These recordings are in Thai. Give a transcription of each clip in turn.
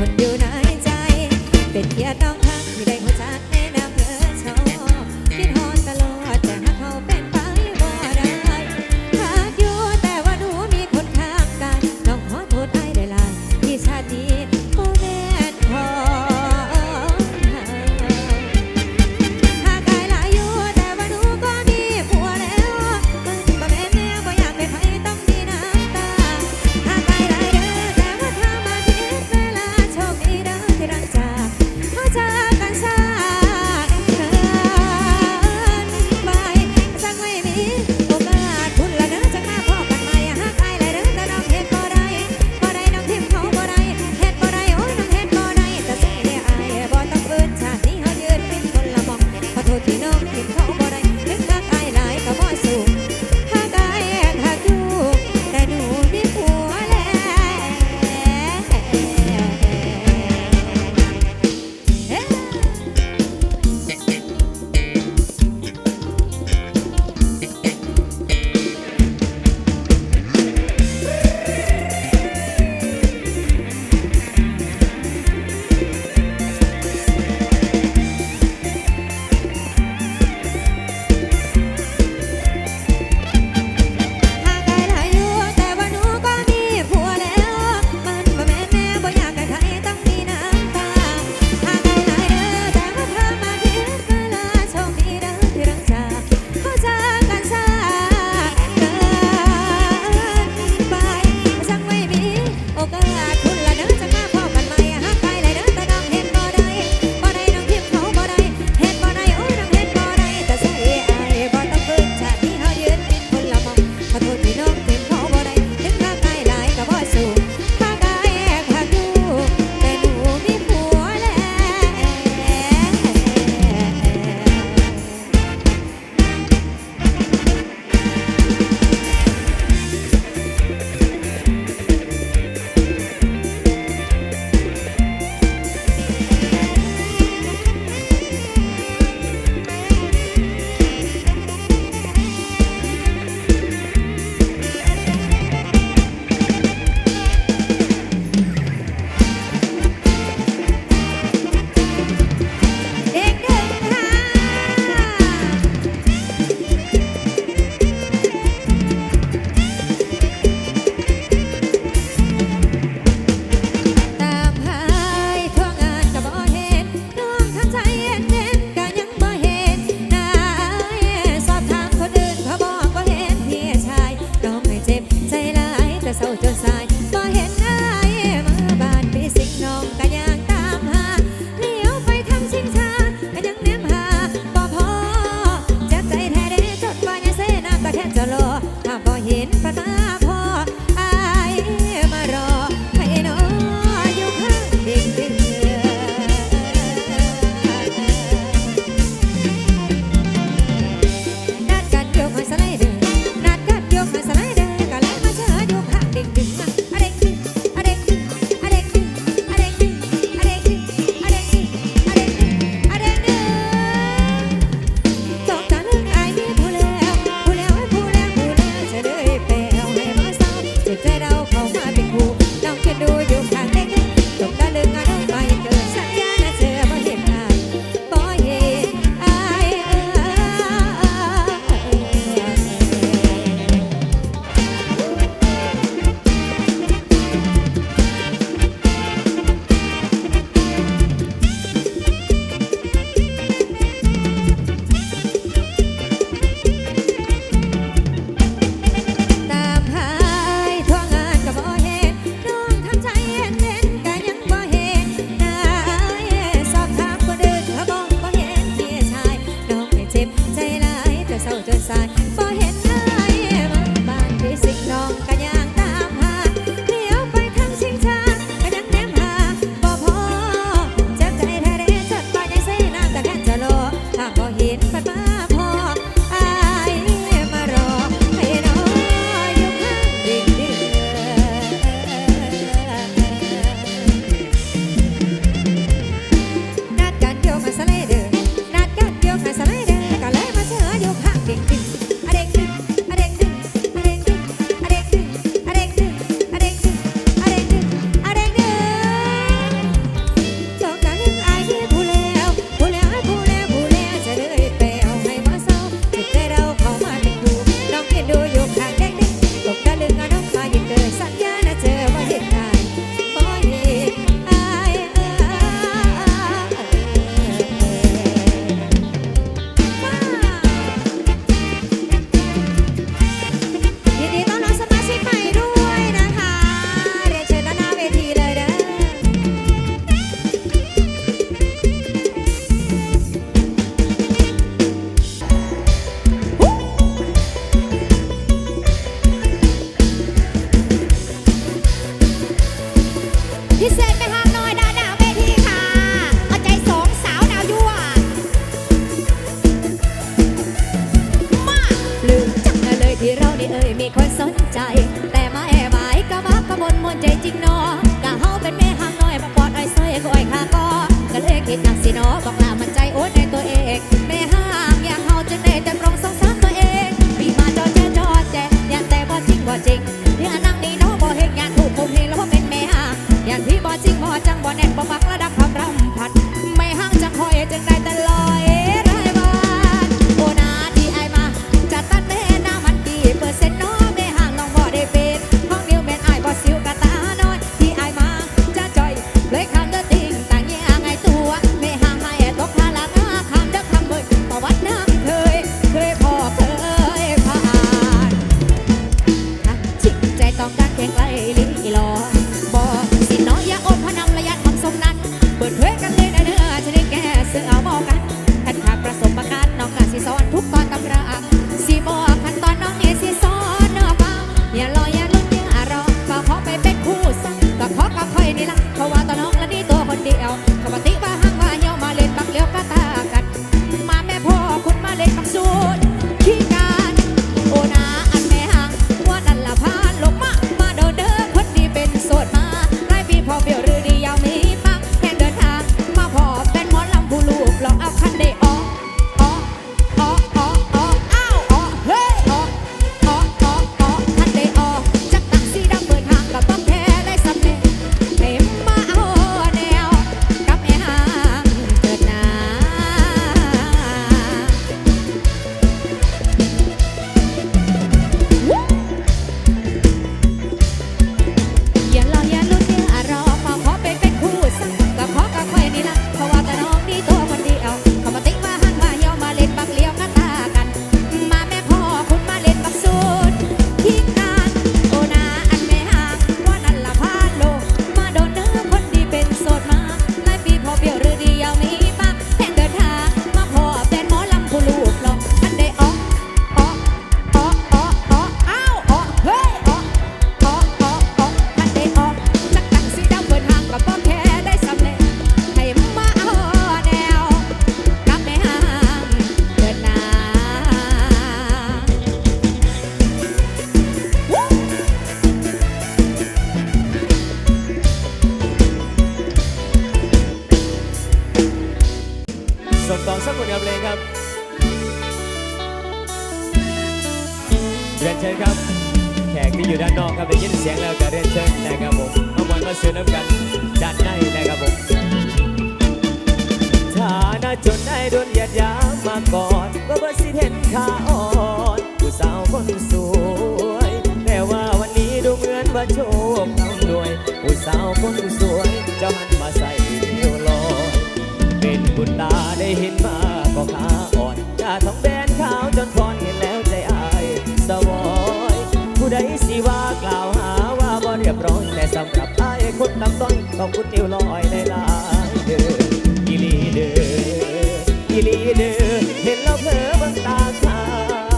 คนอยู่ในใจ เป็นเพียงต้อง ศร้าจนสายบ่เห็น มาเสียน้ำกันด้านในนะครับผมฐานะจนได้โดนยีดยามาก่อนว่าบ่สิเห็นขาอ่อนผู้สาวคนสวย แต่ว่าวันนี้ดูเหมือนว่าโชคเอาหน่วยผู้สาวคนสวยจะหันมาใส่เดียวลอยเป็นบุญตาได้เห็นมาก็ขาอ่อนตาท้องแบนขาวจนพรเห็นแล้วใจอายสวอยผู้ใดสิว่ากล่าวหาว่าบ่เรียบร้อยแต่สำหรับ คุณตำต้อยขอบคุณเอวลอยในลายเด้ออีลีเด้ออีลีเด้อเห็นแล้วเพลอเบิ่งตาข้า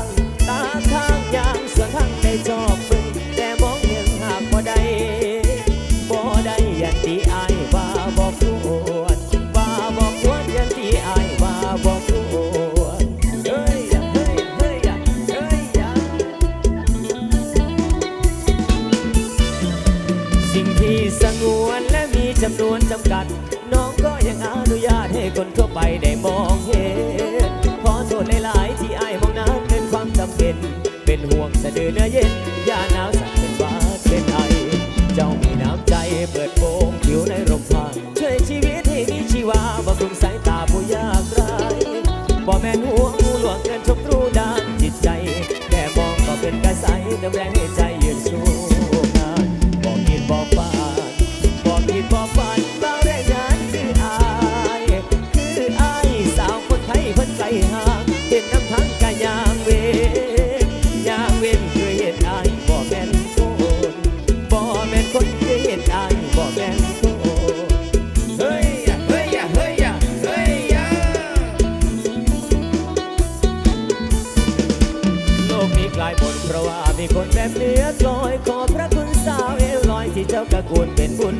งตาข้างยางส่วนข้างในจอบฟึ่งแต่มองเห็นหากบ่ได้บ่ได้ยันตีอายว่าบ่ควรว่าบอกควรยันตีอายว่าบอกควรสิ่งที่ส จำนวนจำกัด น้องก็ยังอนุญาตให้คนทั่วไปได้มองเห็น ขอโทษหลาย ๆ ที่ไอ้มองนั้นเป็นความจำเป็น เป็นห่วงสะดือเนื้อเย็น แบบเนื้อกลอยขอพระคุณสาวเอลอยที่เจ้ากระกวนเป็นบุญ